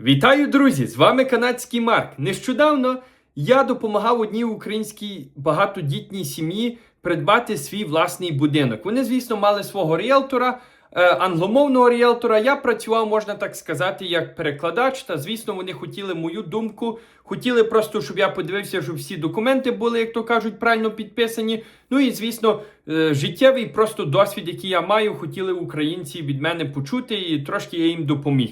Вітаю, друзі! З вами канадський Марк. Нещодавно я допомагав одній українській багатодітній сім'ї придбати свій власний будинок. Вони, звісно, мали свого ріелтора, е, англомовного ріелтора. Я працював, можна так сказати, як перекладач. Та, звісно, вони хотіли мою думку. Хотіли просто, щоб я подивився, щоб всі документи були, як то кажуть, правильно підписані. Ну і, звісно, е, життєвий просто досвід, який я маю, хотіли українці від мене почути, і трошки я їм допоміг.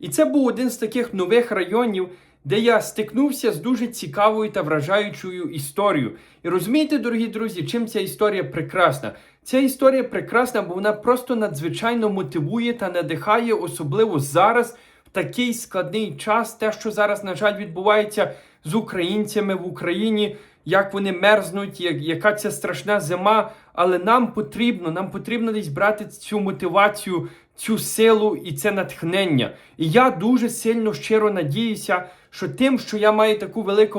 І це був один з таких нових районів, де я стикнувся з дуже цікавою та вражаючою історією. І розумієте, дорогі друзі, чим ця історія прекрасна? Ця історія прекрасна, бо вона просто надзвичайно мотивує та надихає, особливо зараз, в такий складний час, те, що зараз, на жаль, відбувається з українцями в Україні, як вони мерзнуть, як, яка ця страшна зима. Але нам потрібно, нам потрібно десь брати цю мотивацію, цю силу і це натхнення. І я дуже сильно щиро надіюся, що тим, що я маю таку велику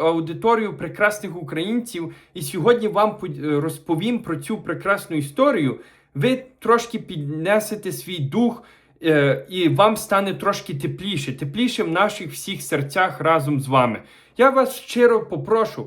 аудиторію прекрасних українців, і сьогодні вам розповім про цю прекрасну історію, ви трошки піднесете свій дух. е, І вам стане трошки тепліше, тепліше в наших всіх серцях разом з вами. Я вас щиро попрошу,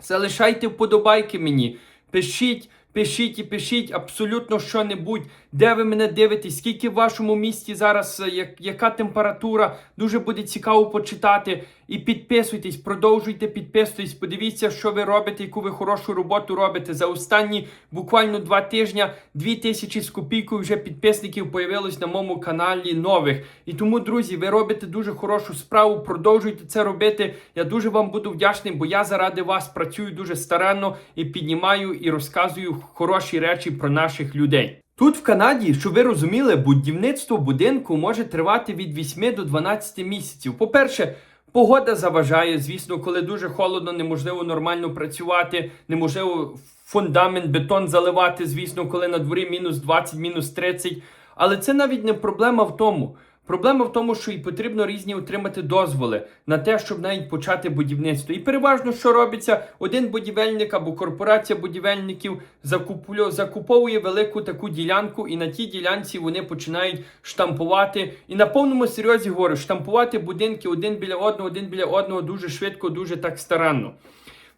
залишайте вподобайки мені, пишіть, пишіть і пишіть абсолютно що-небудь, де ви мене дивитесь, скільки в вашому місті зараз, е, як, яка температура. Дуже буде цікаво почитати. І підписуйтесь, продовжуйте підписуйтесь, подивіться, що ви робите, яку ви хорошу роботу робите. За останні буквально два тижні дві тисячі з копійкою вже підписників появилось на моєму каналі нових. І тому, друзі, ви робите дуже хорошу справу. Продовжуйте це робити. Я дуже вам буду вдячний, бо я заради вас працюю дуже старанно і піднімаю і розказую хороші речі про наших людей. Тут в Канаді, щоб ви розуміли, будівництво будинку може тривати від 8 до 12 місяців. По-перше, погода заважає, звісно, коли дуже холодно, неможливо нормально працювати, неможливо фундамент, бетон заливати, звісно, коли на дворі мінус 20, мінус 30. Але це навіть не проблема в тому. Проблема в тому, що і потрібно різні отримати дозволи на те, щоб навіть почати будівництво. І переважно, що робиться, один будівельник або корпорація будівельників закуповує велику таку ділянку, і на тій ділянці вони починають штампувати. І на повному серйозі говорю, штампувати будинки один біля одного, один біля одного дуже швидко, дуже так старанно.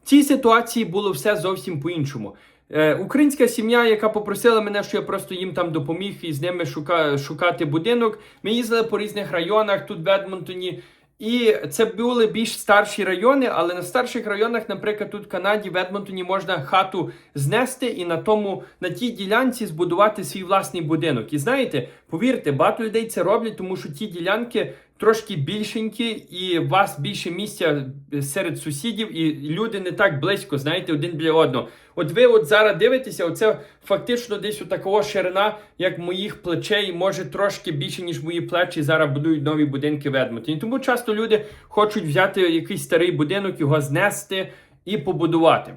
В цій ситуації було все зовсім по-іншому. Е, українська сім'я, яка попросила мене, що я просто їм там допоміг і з ними шука, шукати будинок. Ми їздили по різних районах тут в Едмонтоні. І це були більш старші райони, але на старших районах, наприклад, тут в Канаді, в Едмонтоні можна хату знести і на тому на тій ділянці збудувати свій власний будинок. І знаєте, повірте, багато людей це роблять, тому що ті ділянки трошки більшенькі, і у вас більше місця серед сусідів, і люди не так близько, знаєте, один біля одного. От ви от зараз дивитеся, оце фактично десь такого ширина, як моїх плечей, може трошки більше, ніж мої плечі. Зараз будують нові будинки в Едмонтоні. Тому часто люди хочуть взяти якийсь старий будинок, його знести і побудувати.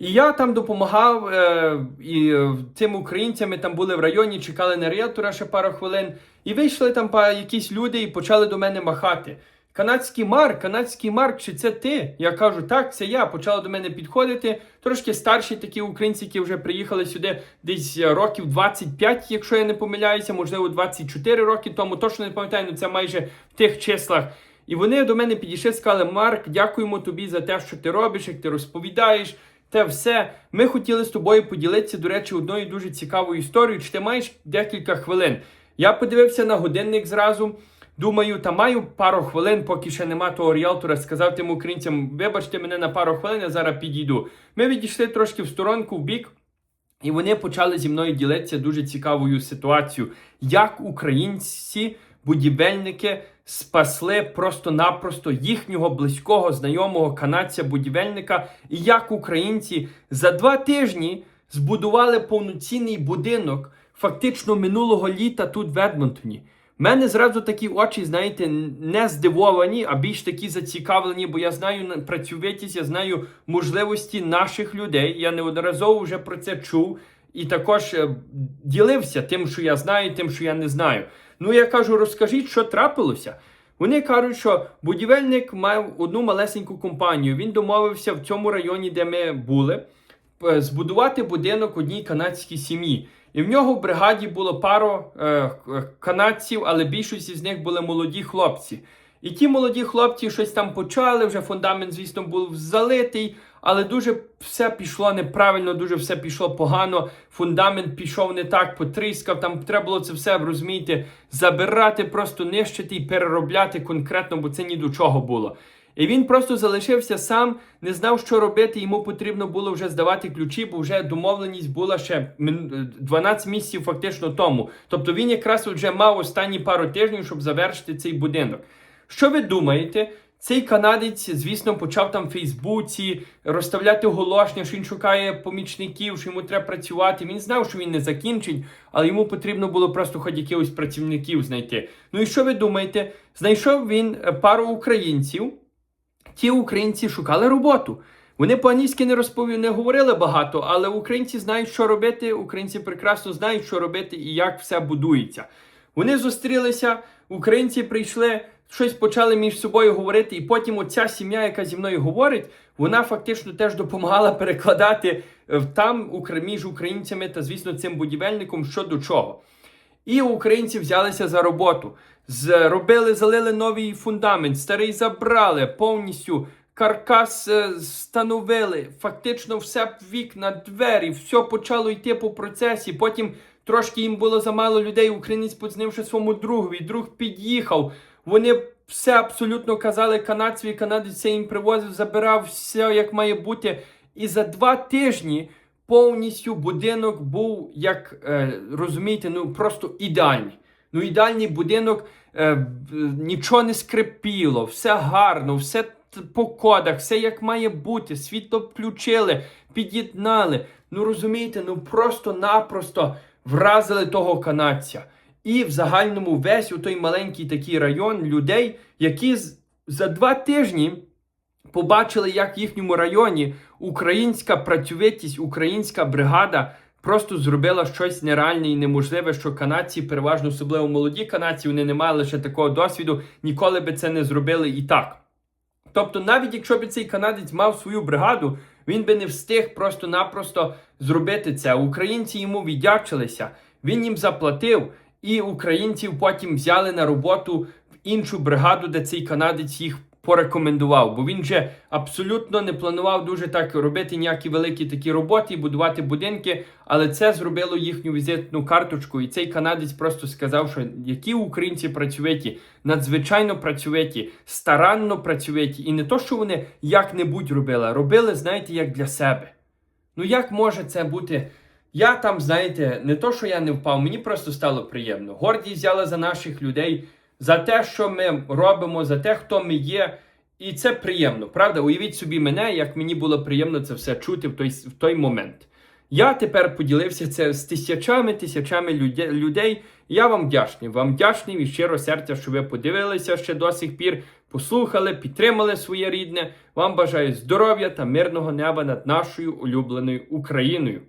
І я там допомагав е, і цим українцям там були в районі, чекали на ріелтора ще пару хвилин. І вийшли там па- якісь люди і почали до мене махати. Канадський Марк, канадський Марк, чи це ти? Я кажу, так, це я. Почали до мене підходити. Трошки старші такі українці, які вже приїхали сюди десь е, років 25, якщо я не помиляюся, можливо, 24 роки тому. Точно не пам'ятаю, але це майже в тих числах. І вони до мене підійшли, сказали: Марк, дякуємо тобі за те, що ти робиш, як ти розповідаєш. Те все. Ми хотіли з тобою поділитися, до речі, одною дуже цікавою історією. Чи ти маєш декілька хвилин? Я подивився на годинник зразу. Думаю, та маю пару хвилин, поки ще нема того ріалтора. Сказав тим українцям, вибачте мене на пару хвилин, я зараз підійду. Ми відійшли трошки в сторонку, в бік. І вони почали зі мною ділитися дуже цікавою ситуацією, як українці, будівельники спасли просто-напросто їхнього близького знайомого канадця-будівельника, і як українці за два тижні збудували повноцінний будинок фактично минулого літа тут в Едмонтоні. У мене зразу такі очі, знаєте, не здивовані, а більш такі зацікавлені, бо я знаю на- працьовитість, я знаю можливості наших людей. Я неодноразово вже про це чув і також е, ділився тим, що я знаю, тим, що я не знаю. Ну я кажу, розкажіть, що трапилося. Вони кажуть, що будівельник мав одну малесеньку компанію. Він домовився в цьому районі, де ми були, збудувати будинок одній канадській сім'ї. І в нього в бригаді було пару е, канадців, але більшість з них були молоді хлопці. І ті молоді хлопці щось там почали, вже фундамент, звісно, був залитий, але дуже все пішло неправильно, дуже все пішло погано. Фундамент пішов не так, потріскав. Там треба було це все розумієте, забирати, просто нищити і переробляти конкретно, бо це ні до чого було. І він просто залишився сам, не знав, що робити. Йому потрібно було вже здавати ключі, бо вже домовленість була ще мин- 12 місяців фактично тому. Тобто він якраз вже мав останні пару тижнів, щоб завершити цей будинок. Що ви думаєте? Цей канадець, звісно, почав там в Фейсбуці розставляти оголошення, що він шукає помічників, що йому треба працювати. Він знав, що він не закінчить, але йому потрібно було просто хоч якихось працівників знайти. Ну і що ви думаєте? Знайшов він е, пару українців. Ті українці шукали роботу. Вони по-англійськи не розпові... не говорили багато, але українці знають, що робити. Українці прекрасно знають, що робити і як все будується. Вони зустрілися, українці прийшли, щось почали між собою говорити, і потім оця сім'я, яка зі мною говорить, вона фактично теж допомагала перекладати е, там між українцями та, звісно, цим будівельником що до чого. І українці взялися за роботу. Зробили, залили новий фундамент, старий забрали, повністю каркас е, встановили, фактично все вікна, двері, все почало йти по процесі. Потім трошки їм було замало людей. Українець подзвонивши своєму другові, друг під'їхав. Вони все абсолютно казали канадцеві, канадець все їм привозив, забирав все як має бути. І за два тижні повністю будинок був, як е, розумієте, ну просто ідеальний. Ну, ідеальний будинок, е, нічого не скрипіло, все гарно, все по кодах, все як має бути. Світло включили, під'єднали. Ну розумієте, ну просто-напросто вразили того канадця. І в загальному весь у той маленький такий район людей, які за два тижні побачили, як в їхньому районі українська працьовитість, українська бригада просто зробила щось нереальне і неможливе, що канадці, переважно особливо молоді канадці, вони не мали лише такого досвіду, ніколи би це не зробили і так. Тобто, навіть якщо б цей канадець мав свою бригаду, він би не встиг просто-напросто зробити це. Українці йому віддячилися, він їм заплатив, і українців потім взяли на роботу в іншу бригаду, де цей канадець їх порекомендував. Бо він вже абсолютно не планував дуже так робити ніякі великі такі роботи будувати будинки, але це зробило їхню візитну карточку. І цей канадець просто сказав, що які українці працьовиті, надзвичайно працьовиті, старанно працьовиті. І не то, що вони як-небудь робили, робили, знаєте, як для себе. Ну як може це бути? Я там, знаєте, не то, що я не впав, мені просто стало приємно. Гордість взяла за наших людей, за те, що ми робимо, за те, хто ми є. І це приємно, правда? Уявіть собі мене, як мені було приємно це все чути в той, в той момент. Я тепер поділився це з тисячами, тисячами люде- людей. Я вам вдячний. Вам вдячний від щиро серця, що ви подивилися ще до сих пір, послухали, підтримали своє рідне. Вам бажаю здоров'я та мирного неба над нашою улюбленою Україною.